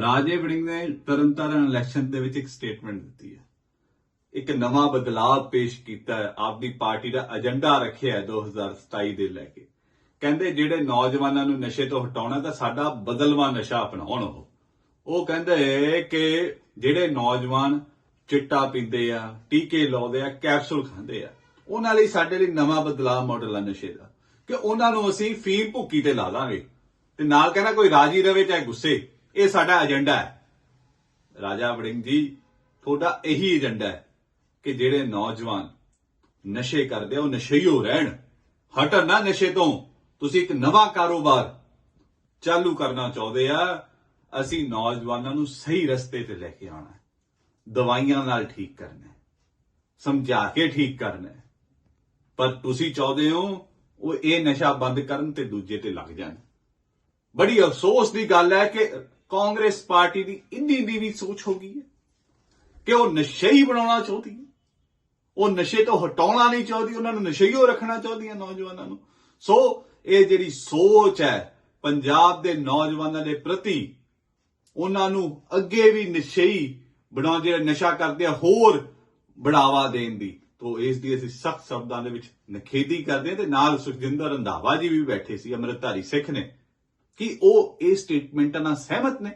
ਰਾਜੇ ਵੜਿੰਗ ਨੇ ਤਰਨਤਾਰਨ ਇਲੈਕਸ਼ਨ ਦੇ ਵਿੱਚ ਇੱਕ ਸਟੇਟਮੈਂਟ ਦਿੱਤੀ ਹੈ। ਇੱਕ ਨਵਾਂ ਬਦਲਾਅ ਪੇਸ਼ ਕੀਤਾ ਹੈ। ਆਪਦੀ ਪਾਰਟੀ ਦਾ ਏਜੰਡਾ ਰੱਖਿਆ ਹੈ 2027 ਦੇ ਲੈ ਕੇ। ਕਹਿੰਦੇ ਜਿਹੜੇ ਨੌਜਵਾਨਾਂ ਨੂੰ ਨਸ਼ੇ ਤੋਂ ਹਟਾਉਣਾ ਤਾਂ ਸਾਡਾ ਬਦਲਵਾ ਨਸ਼ਾ ਅਪਣਾਉਣ ਉਹ। ਉਹ ਕਹਿੰਦੇ ਕਿ ਜਿਹੜੇ ਨੌਜਵਾਨ ਚਿੱਟਾ ਪੀਂਦੇ ਆ, ਟੀਕੇ ਲਾਉਂਦੇ ਆ, ਕੈਪਸੂਲ ਖਾਂਦੇ ਆ, ਉਹਨਾਂ ਲਈ ਸਾਡੇ ਲਈ ਨਵਾਂ ਬਦਲਾਅ ਮਾਡਲ ਆ ਨਸ਼ੇ ਦਾ। ਕਿ ਉਹਨਾਂ ਨੂੰ ਅਸੀਂ ਫੀਮ ਭੁੱਕੀ ਤੇ ਲਾ ਦਾਂਗੇ। ਤੇ ਨਾਲ ਕਹਿੰਦਾ ਕੋਈ ਰਾਜੀ ਰਵੇ ਚਾਹੇ ਗੁੱਸੇ। ਇਹ ਸਾਡਾ ਏਜੰਡਾ ਹੈ। ਰਾਜਾ ਵੜਿੰਗ ਜੀ, ਤੁਹਾਡਾ ਇਹੀ ਏਜੰਡਾ ਹੈ ਕਿ ਜਿਹੜੇ ਨੌਜਵਾਨ ਨਸ਼ੇ ਕਰਦੇ ਉਹ ਨਸ਼ਈਓ ਰਹਿਣ। ਹਟਣ ਨਾ ਨਸ਼ੇ ਤੋਂ। ਤੁਸੀਂ ਇੱਕ ਨਵਾਂ ਕਾਰੋਬਾਰ ਚਾਲੂ ਕਰਨਾ ਚਾਹੁੰਦੇ ਆ। ਅਸੀਂ ਨੌਜਵਾਨਾਂ ਨੂੰ ਸਹੀ ਰਸਤੇ ਤੇ ਲੈ ਕੇ ਆਉਣਾ ਦਵਾਈਆਂ ਨਾਲ ਠੀਕ ਕਰਨਾ ਸਮਝਾ ਕੇ ਠੀਕ ਕਰਨਾ ਪਰ ਤੁਸੀਂ ਚਾਹੁੰਦੇ ਹੋ ਉਹ ਇਹ ਨਸ਼ਾ ਬੰਦ ਕਰਨ ਤੇ ਦੂਜੇ ਤੇ ਲੱਗ ਜਾਣ। ਬੜੀ ਅਫਸੋਸ ਦੀ ਗੱਲ ਹੈ ਕਿ ਕਾਂਗਰਸ ਪਾਰਟੀ ਦੀ ਇੰਨੀ ਦੀ ਸੋਚ ਹੋ ਗਈ ਹੈ ਕਿ ਉਹ ਨਸ਼ਈ ਬਣਾਉਣਾ ਚਾਹੁੰਦੀ ਹੈ। ਉਹ ਨਸ਼ੇ ਤੋਂ ਹਟਾਉਣਾ ਨਹੀਂ ਚਾਹੁੰਦੀ, ਉਹਨਾਂ ਨੂੰ ਨਸ਼ਈਓ ਰੱਖਣਾ ਚਾਹੁੰਦੀ ਹੈ ਨੌਜਵਾਨਾਂ ਨੂੰ। ਸੋ ਇਹ ਜਿਹੜੀ ਸੋਚ ਹੈ ਪੰਜਾਬ ਦੇ ਨੌਜਵਾਨਾਂ ਦੇ ਪ੍ਰਤੀ, ਉਹਨਾਂ ਨੂੰ ਅੱਗੇ ਵੀ ਨਸ਼ਈ ਬਣਾ ਜਿਹੜੇ ਨਸ਼ਾ ਕਰਦੇ ਆ, ਹੋਰ ਬੜਾਵਾ ਦੇਣ ਦੀ। ਤੋਂ ਇਸ ਦੀ ਅਸੀਂ ਸਖਤ ਸ਼ਬਦਾਂ ਦੇ ਵਿੱਚ ਨਖੇਦੀ ਕਰਦੇ ਹਾਂ ਤੇ ਨਾਲ ਸੁਖਜਿੰਦਰ ਰੰਧਾਵਾ ਜੀ ਵੀ ਬੈਠੇ ਸੀ, ਅੰਮ੍ਰਿਤਧਾਰੀ ਸਿੱਖ ਨੇ। ਕਿ ਉਹ ਇਹ ਸਟੇਟਮੈਂਟਾਂ ਨਾਲ ਸਹਿਮਤ ਨੇ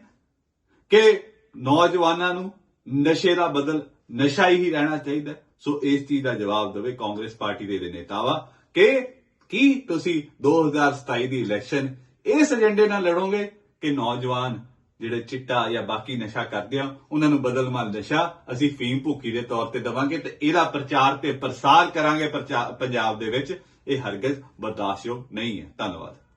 ਕਿ ਨੌਜਵਾਨਾਂ ਨੂੰ ਨਸ਼ੇ ਦਾ ਬਦਲ ਨਸ਼ਾ ਹੀ ਰਹਿਣਾ ਚਾਹੀਦਾ ਸੋ ਇਸ ਚੀਜ਼ ਦਾ ਜਵਾਬ ਦੇਵੇ ਕਾਂਗਰਸ ਪਾਰਟੀ ਦੇ ਜਿਹੜੇ ਨੇਤਾਵਾ ਕਿ ਕੀ ਤੁਸੀਂ 2027 ਦੀ ਇਲੈਕਸ਼ਨ ਇਸ ਏਜੰਡੇ ਨਾਲ ਲੜੋਗੇ ਕਿ ਨੌਜਵਾਨ ਜਿਹੜੇ ਚਿੱਟਾ ਜਾਂ ਬਾਕੀ ਨਸ਼ਾ ਕਰਦੇ ਆ, ਉਹਨਾਂ ਨੂੰ ਬਦਲਮਾਨ ਨਸ਼ਾ ਅਸੀਂ ਫੀਮ ਭੁੱਕੀ ਦੇ ਤੌਰ ਤੇ ਦਵਾਂਗੇ ਤੇ ਇਹਦਾ ਪ੍ਰਚਾਰ ਤੇ ਪ੍ਰਸਾਰ ਕਰਾਂਗੇ ਪ੍ਰਚਾ- ਪੰਜਾਬ ਦੇ ਵਿੱਚ। ਇਹ ਹਰਗਜ਼ ਬਰਦਾਸ਼ਤਯੋਗ ਨਹੀਂ ਹੈ। ਧੰਨਵਾਦ।